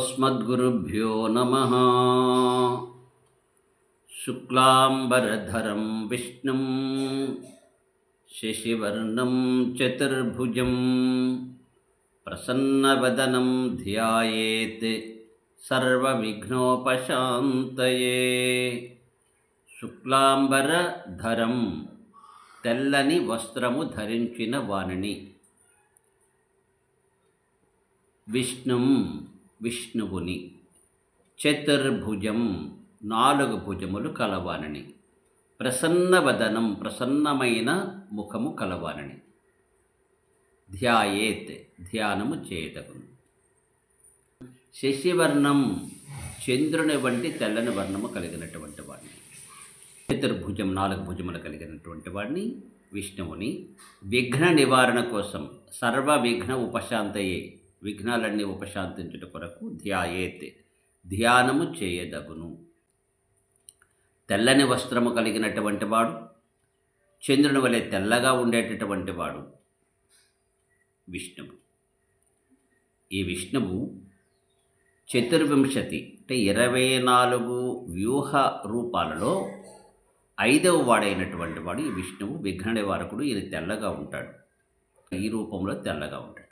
अस्मद्गुरुभ्यो नमः शुक्लाम्बरधरं विष्णुं शशिवर्णं चतुर्भुजं प्रसन्नवदनं ध्यायेत् సర్వవిఘ్నోపశాంతయే శుక్లాంబరధరం తెల్లని వస్త్రము ధరించిన వాణిని విష్ణుం విష్ణువుని. చతుర్భుజం నాలుగు భుజములు కలవానని. ప్రసన్నవదనం ప్రసన్నమైన ముఖము కలవానని. ధ్యాయేత్ ధ్యానము చేయదగును శశివర్ణం చంద్రుని వంటి తెల్లని వర్ణము కలిగినటువంటి వాడిని. చతుర్భుజం నాలుగు భుజములు కలిగినటువంటి వాడిని విష్ణువుని. విఘ్న నివారణ కోసం సర్వ విఘ్న ఉపశాంతయే విఘ్నాలన్నీ ఉపశాంతించుట కొరకు ధ్యాయేత్. ధ్యానము చేయదగును. తెల్లని వస్త్రము కలిగినటువంటి వాడు చంద్రుని వలె తెల్లగా ఉండేటటువంటి వాడు విష్ణువు. ఈ విష్ణువు చతుర్వింశతి అంటే ఇరవై నాలుగు వ్యూహ రూపాలలో ఐదవ వాడైనటువంటి వాడు ఈ విష్ణువు విఘ్న నివారకుడు ఈయన తెల్లగా ఉంటాడు. ఈ రూపంలో తెల్లగా ఉంటాడు.